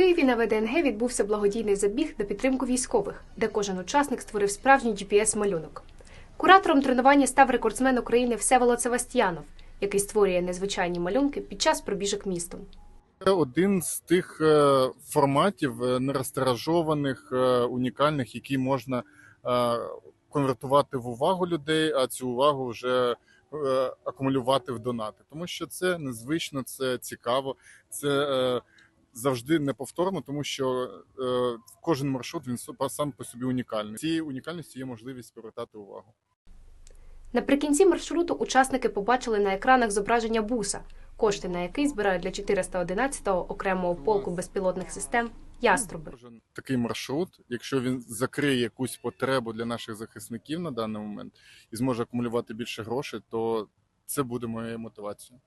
Львові на ВДНГ відбувся благодійний забіг на підтримку військових, де кожен учасник створив справжній GPS-малюнок. Куратором тренування став рекордсмен України Всеволод Севастьянов, який створює незвичайні малюнки під час пробіжок містом. Один з тих е, форматів е, нерозтиражованих, е, унікальних, які можна конвертувати в увагу людей, а цю увагу вже акумулювати в донати. Тому що це незвично, це цікаво, це завжди неповторно, тому що е, кожен маршрут він сам по собі унікальний. Цією унікальністю є можливість привертати увагу. Наприкінці маршруту учасники побачили на екранах зображення буса, кошти на який збирають для 411-го окремого полку безпілотних систем Яструби. Такий маршрут, якщо він закриє якусь потребу для наших захисників на даний момент і зможе акумулювати більше грошей, то це буде моєю мотивацією.